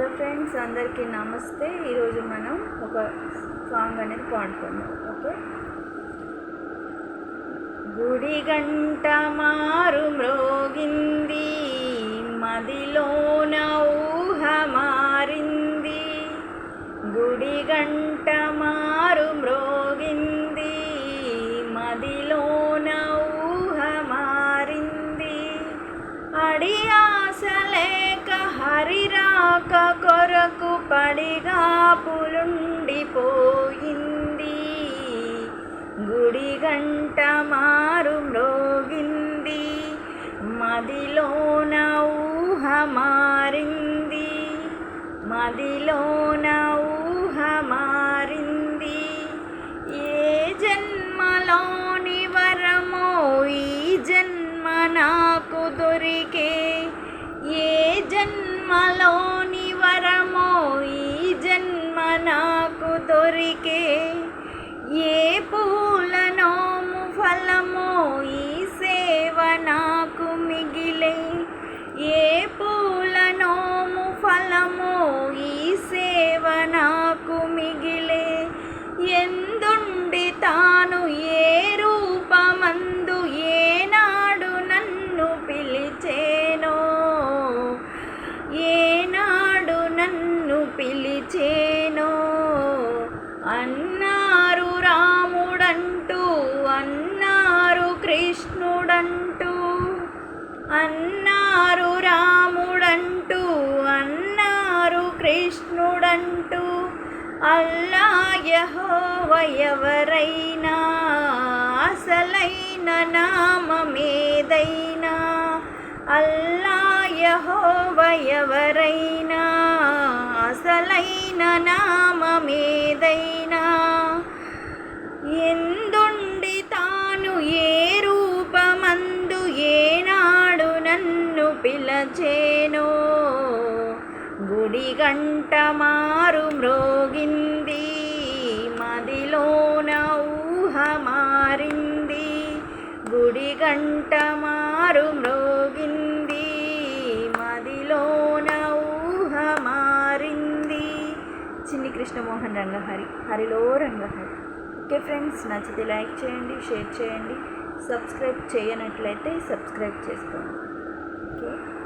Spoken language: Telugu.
హలో ఫ్రెండ్స్ అందరికీ నమస్తే. ఈరోజు మనం ఒక సాంగ్ అనేది పాడుకుందాం ఓకే? గుడి గంట మారు మ్రోగింది పడిగా పులుండిపోయింది. గుడి గంట మారు మ్రోగింది మదిలోన ఊహ మారింది. మదిలోన ఊహ మారింది. ఏ జన్మలోని వరమో ఈ జన్మ నాకు నన్ను అన్నారు రాముడంటూ అన్నారు కృష్ణుడంటూ. అన్నారు రాముడంటూ అన్నారు కృష్ణుడంటూ. అల్లా యహోవ ఎవరైనా అసలైన నామమేదైనా. అల్లా యహోవ ఎవరైనా అసలైన నామమేదైనా ఎందుండి తాను ఏ రూపమందు ఏనాడు నన్ను పిలచేనో? గుడి గంట మారు మ్రోగింది మదిలోన ఊహ మారింది. గుడి గంట మారు మ్రోగింది మదిలో కృష్ణమోహన్ రంగహరి. హరిలో రంగహరి. ఓకే ఫ్రెండ్స్ నచ్చితే లైక్ చేయండి షేర్ చేయండి. సబ్స్క్రైబ్ చేయనట్లయితే సబ్స్క్రైబ్ చేసుకోండి. ఓకే?